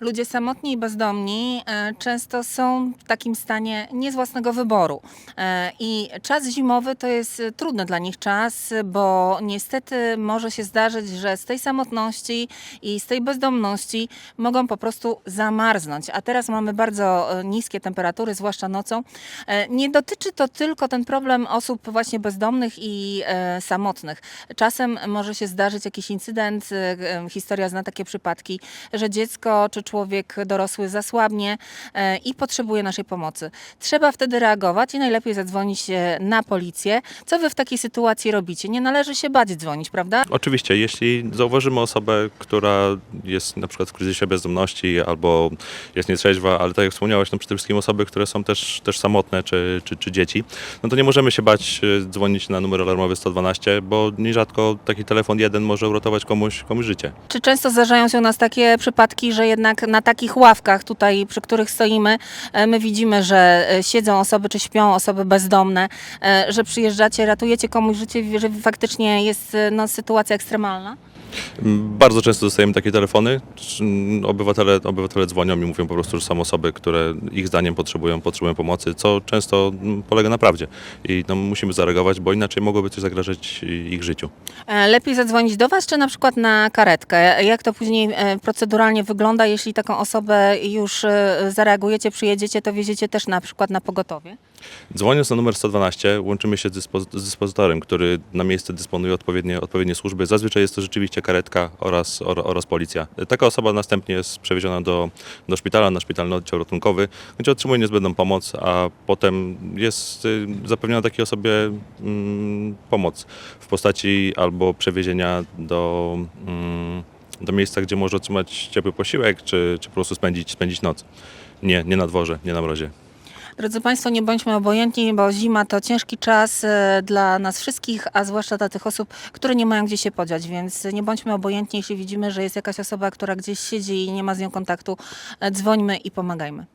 Ludzie samotni i bezdomni e, często są w takim stanie nie z własnego wyboru. E, I czas zimowy to jest trudny dla nich czas, bo niestety może się zdarzyć, że z tej samotności i z tej bezdomności mogą po prostu zamarznąć. A teraz mamy bardzo e, niskie temperatury, zwłaszcza nocą. Nie dotyczy to tylko ten problem osób właśnie bezdomnych i samotnych. Czasem może się zdarzyć jakiś incydent, historia zna takie przypadki, że dziecko czy człowiek dorosły zasłabnie e, i potrzebuje naszej pomocy. Trzeba wtedy reagować i najlepiej zadzwonić e, na policję. Co wy w takiej sytuacji robicie? Nie należy się bać dzwonić, prawda? Oczywiście, jeśli zauważymy osobę, która jest na przykład w kryzysie bezdomności albo jest nietrzeźwa, ale tak jak wspomniałeś, no przede wszystkim osoby, które są też, też samotne czy, czy, czy dzieci, no to nie możemy się bać e, dzwonić na numer alarmowy 112, bo nierzadko taki telefon jeden może uratować komuś, komuś życie. Czy często zdarzają się u nas takie przypadki, że jednak na takich ławkach tutaj, przy których stoimy, e, my widzimy, że e, siedzą osoby, czy śpią osoby bezdomne, e, że przyjeżdżacie, ratujecie komuś życie, że faktycznie jest no, sytuacja ekstremalna? Bardzo często dostajemy takie telefony. Obywatele, obywatele dzwonią i mówią po prostu, że są osoby, które ich zdaniem potrzebują, potrzebują pomocy, co często mm, polega na prawdzie. I no, musimy zareagować, bo inaczej mogłoby coś zagrażać ich życiu. E, Lepiej zadzwonić do Was, czy na przykład na karetkę? Jak to później e, proceduralnie wygląda, jeśli taką osobę już e, zareagujecie, przyjedziecie, to wieziecie też na przykład na pogotowie? Dzwoniąc na numer 112 łączymy się z, dyspo- z dyspozytorem, który na miejsce dysponuje odpowiednie, odpowiednie służby. Zazwyczaj jest to rzeczywiście karetka oraz, or, oraz policja. Taka osoba następnie jest przewieziona do, do szpitala, na szpitalny oddział ratunkowy, gdzie otrzymuje niezbędną pomoc, a potem jest y, zapewniona takiej osobie mm, pomoc w postaci albo przewiezienia do, mm, do miejsca, gdzie może otrzymać ciepły posiłek, czy, czy po prostu spędzić, spędzić noc. Nie, nie na dworze, nie na mrozie. Drodzy Państwo, nie bądźmy obojętni, bo zima to ciężki czas e, dla nas wszystkich, a zwłaszcza dla tych osób, które nie mają gdzie się podziać, więc nie bądźmy obojętni, jeśli widzimy, że jest jakaś osoba, która gdzieś siedzi i nie ma z nią kontaktu, e, dzwońmy i pomagajmy.